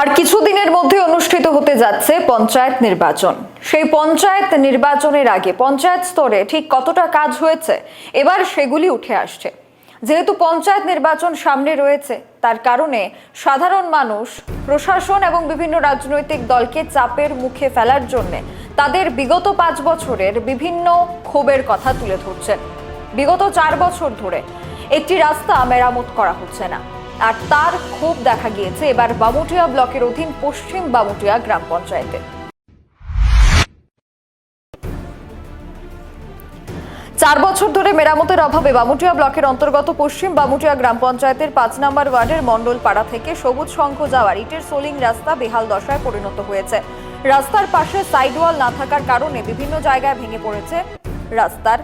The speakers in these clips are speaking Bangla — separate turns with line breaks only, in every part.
আর কিছুদিনের মধ্যে অনুষ্ঠিত হতে যাচ্ছে পঞ্চায়েত নির্বাচন। সেই পঞ্চায়েত নির্বাচনের আগে পঞ্চায়েত স্তরে ঠিক কতটা কাজ হয়েছে, এবার সেগুলি উঠে আসছে। যেহেতু পঞ্চায়েত নির্বাচন সামনে রয়েছে, তার কারণে সাধারণ মানুষ, প্রশাসন এবং বিভিন্ন রাজনৈতিক দলকে চাপের মুখে ফেলার জন্য তাদের বিগত পাঁচ বছরের বিভিন্ন ক্ষোভের কথা তুলে ধরছেন। বিগত চার বছর ধরে একটি রাস্তা মেরামত করা হচ্ছে না। আর তার ক্ষোভ দেখা গিয়েছে এবার বামুটিয়া ব্লকের অধীন পশ্চিম বামুটিয়া গ্রাম পঞ্চায়েতে। চার বছর ধরে মেরামতের অভাবে বামুটিয়া ব্লকের অন্তর্গত পশ্চিম বামুটিয়া গ্রাম পঞ্চায়েতের পাঁচ নম্বর ওয়ার্ডের মণ্ডল পাড়া থেকে সবুজ শঙ্খ যাওয়ার ইটের সোলিং রাস্তা বেহাল দশায় পরিণত হয়েছে। রাস্তার পাশে সাইড ওয়াল না থাকার কারণে বিভিন্ন জায়গায় ভেঙে পড়েছে রাস্তার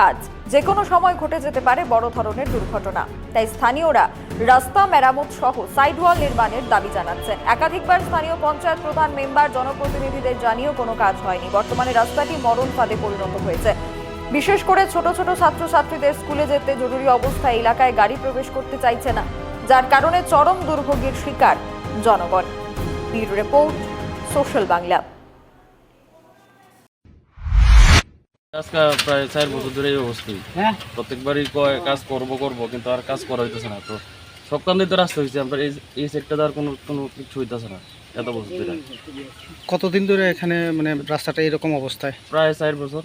কাজ। যে কোনো সময় ঘটে যেতে পারে বড় ধরনের দুর্ঘটনা। তাই স্থানীয়রা রাস্তা মেরামত সহ সাইডওয়াল নির্মাণের দাবি জানাচ্ছেন। একাধিকবার স্থানীয় পঞ্চায়েত প্রধান, মেম্বার, জনপ্রতিনিধিদের জানিয়েও কোনো কাজ হয়নি। বর্তমানে রাস্তাটি মরণ ফাঁদে পরিণত হয়েছে। বিশেষ করে ছোট ছোট ছাত্রছাত্রীদের স্কুলে যেতে জরুরি অবস্থায় এলাকায় গাড়ি প্রবেশ করতে চাইছে না, যার কারণে চরম দুর্ভোগের শিকার জনগণ। Report, social Bangla.
আজকে প্রায় চার বছর ধরে এই অবস্থায় প্রত্যেকবারই কয় কাজ করব করব কিন্তু আর কাজ করা হইতেছে না। তো কান তো রাস্তা হয়েছে আমরা এই এই সেক্টরটা আর কোনো কোনো কিছু হইতেছে না এত বছর ধরে।
কতদিন ধরে এখানে মানে রাস্তাটা এরকম অবস্থায়?
প্রায় চার বছর।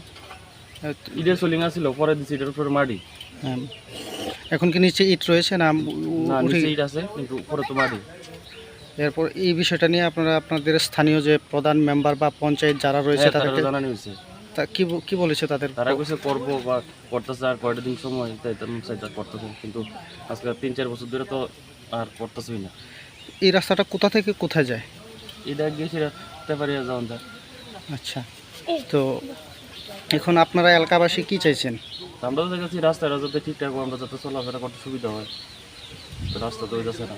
ইটের সোলিং আছিল পরে দিচ্ছি এটার উপরে মাটি।
হ্যাঁ। এখন কি নিচে ইট রয়েছে না
নিচে ইট আছে কিন্তু উপরে তো মাটি।
এরপর এই বিষয়টা নিয়ে আপনারা আপনাদের স্থানীয় যে প্রধান মেম্বার বা পঞ্চায়েত যারা রয়েছে
হ্যাঁ,
তাদেরকে
জানানি হয়েছে।
তা কি ব- কি বলেছে তাদের?
তারা কইছে করব বা করতেছে আর কয়টা দিন সময় তাই তেমন সেটা করতেছে। কিন্তু আজকে তিন চার বছর ধরে তো আর করতেছেই না।
এই রাস্তাটা কোথা থেকে কোথায় যায়?
এটা গেছি রাখতে পারি যাওয়া যায়
আচ্ছা তো এখন আপনারা এলাকাবাসী কি চাইছেন?
আমরা তো দেখেছি রাস্তাটা যাতে ঠিকঠাক আমরা যাতে চলাফেরা করতে সুবিধা হয়। তো রাস্তা তো হইতেছে না।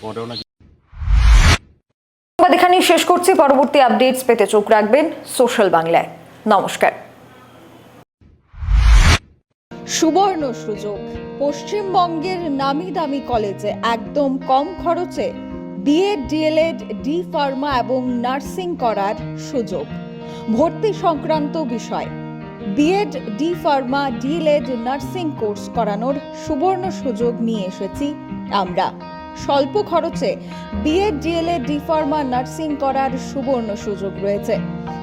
পরেও না
সংবাদ এখানেই শেষ করছি। পরবর্তী আপডেটস পেতে চোখ রাখবেন সোশ্যাল বাংলায়। নমস্কার। সুবর্ণ সুযোগ। পশ্চিমবঙ্গের নামি দামি কলেজে একদম কম খরচে B Ed D El Ed, D pharma এবং নার্সিং করার সুযোগ। ভর্তি সংক্রান্ত বিষয়, B Ed, D pharma, D El Ed, nursing course করানোর সুবর্ণ সুযোগ নিয়ে এসেছি আমরা। স্বল্প খরচে B Ed, D El Ed, D pharma, nursing করার সুবর্ণ সুযোগ রয়েছে।